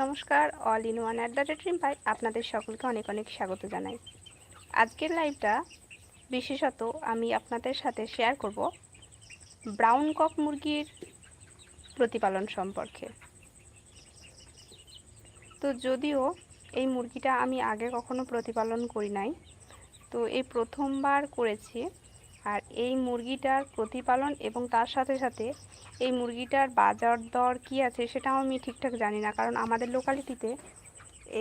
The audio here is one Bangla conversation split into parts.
নমস্কার all in one at the rate পাই আপনাদের সকলকে অনেক অনেক স্বাগত জানাই। আজকের লাইভটা বিশেষত আমি আপনাদের সাথে শেয়ার করব ব্রাউন কক মুরগির প্রতিপালন সম্পর্কে। তো যদিও এই মুরগিটা আমি আগে কখনো প্রতিপালন করি নাই, তো এই প্রথমবার করেছি। আর এই মুরগিটার প্রতিপালন এবং তার সাথে সাথে এই মুরগিটার বাজার দর কি আছে সেটাও আমি ঠিকঠাক জানি না। কারণ আমাদের লোকালিটিতে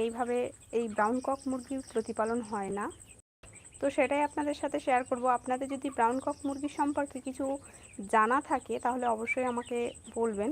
এইভাবে এই ব্রাউন কক মুরগি প্রতিপালন হয় না। তো সেটাই আপনাদের সাথে শেয়ার করব। আপনাদের যদি ব্রাউন কক মুরগি সম্পর্কে কিছু জানা থাকে তাহলে অবশ্যই আমাকে বলবেন।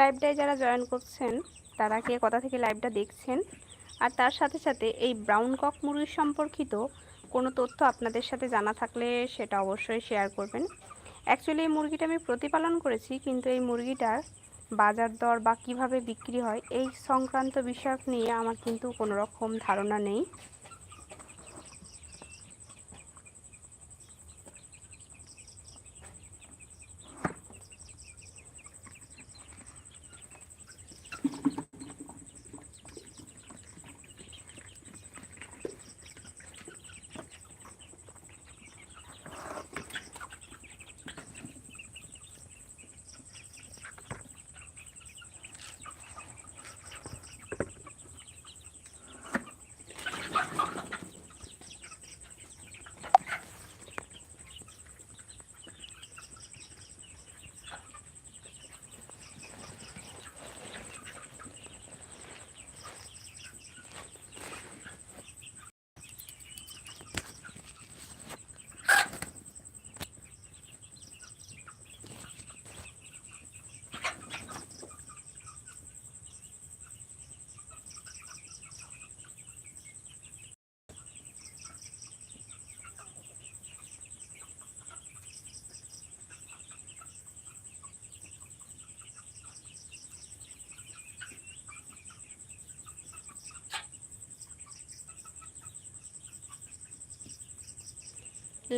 লাইভটায় যারা জয়েন করছেন, তারা কে কথা থেকে লাইভটা দেখছেন? আর তার সাথে সাথে এই ব্রাউন কক মুরগির সম্পর্কিত কোনো তথ্য আপনাদের সাথে জানা থাকলে সেটা অবশ্যই শেয়ার করবেন। অ্যাকচুয়ালি এই মুরগিটা আমি প্রতিপালন করেছি, কিন্তু এই মুরগিটার বাজার দর বা কীভাবে বিক্রি হয়, এই সংক্রান্ত বিষয়ক নিয়ে আমার কিন্তু কোনো রকম ধারণা নেই।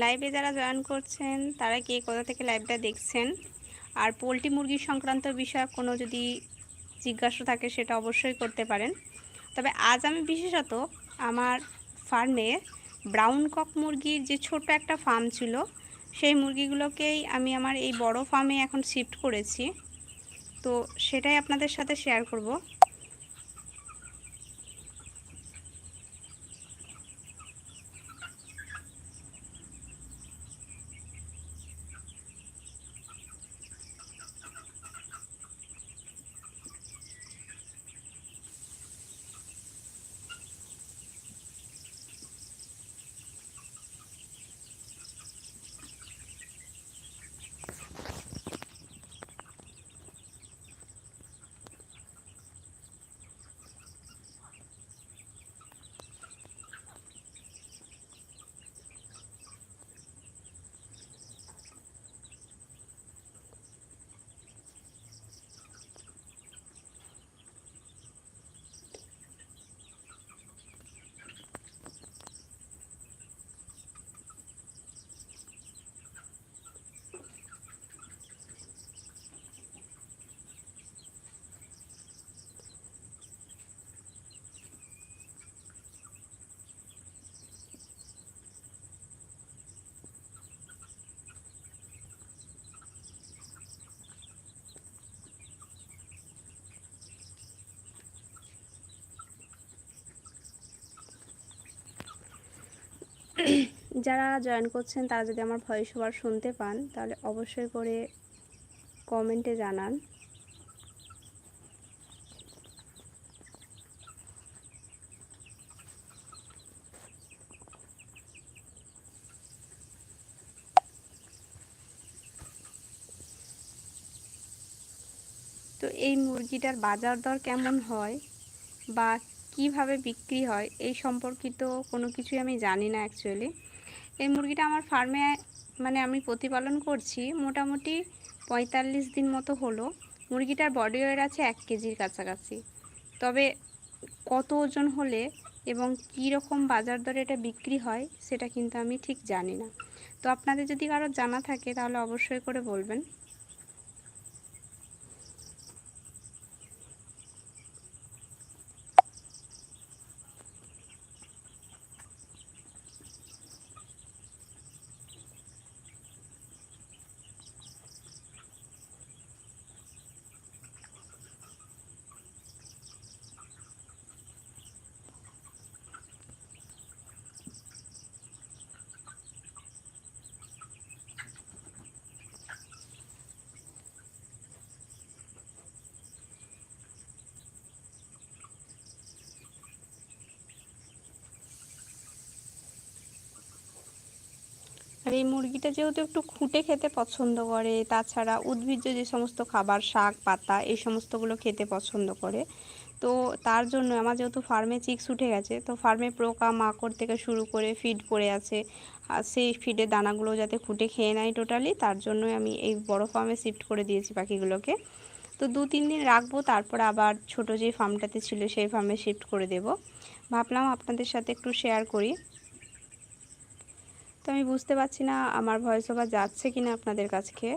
লাইভে যারা জয়েন করছেন, তারা কে কোথা থেকে লাইভটা দেখছেন? আর পোলট্রি মুরগি সংক্রান্ত বিষয়ে কোনো যদি জিজ্ঞাসা থাকে, সেটা অবশ্যই করতে পারেন। তবে আজ আমি বিশেষত আমার ফার্মে ব্রাউন কক মুরগির যে ছোট একটা ফার্ম ছিল, সেই মুরগিগুলোকেই আমি আমার এই বড় ফার্মে এখন শিফট করেছি। তো সেটাই আপনাদের সাথে শেয়ার করব। যারা জয়েন করছেন, তারা যদি আমার ভয়েস ওভার শুনতে পান, তাহলে অবশ্যই করে কমেন্টে জানান। তো এই মুরগিটার বাজার দর কেমন হয় বা কীভাবে বিক্রি হয়, এই সম্পর্কিত কোনো কিছুই আমি জানি না অ্যাকচুয়ালি এই মুরগিটা আমার ফার্মে মানে আমি প্রতিপালন করছি, মোটামুটি পঁয়তাল্লিশ দিন মতো হলো। মুরগিটার বডি ওয়েট আছে এক কেজির কাছাকাছি। তবে কত ওজন হলে এবং কি রকম বাজার দরে এটা বিক্রি হয়, সেটা কিন্তু আমি ঠিক জানি না। তো আপনাদের যদি কারও জানা থাকে, তাহলে অবশ্যই করে বলবেন। আর এই মুরগিটা যেহেতু একটু খুঁটে খেতে পছন্দ করে, তাছাড়া উদ্ভিজ্জ যে সমস্ত খাবার, শাক, পাতা, এই সমস্তগুলো খেতে পছন্দ করে, তো তার জন্য আমার যেহেতু ফার্মে চিক্স উঠে গেছে, তো ফার্মে পোকা মাকড় থেকে শুরু করে ফিড পড়ে আছে, আর সেই ফিডের দানাগুলো যাতে খুঁটে খেয়ে নেয় টোটালি তার জন্যই আমি এই বড় ফার্মে শিফট করে দিয়েছি পাখিগুলোকে তো দু তিন দিন রাখব, তারপর আবার ছোট যে ফার্মটাতে ছিল, সেই ফার্মে শিফট করে দেব। ভাবলাম আপনাদের সাথে একটু শেয়ার করি। তো আমি বুঝতে পারছি না আমার ভয়েস ওভার যাচ্ছে কিনা আপনাদের কাছকে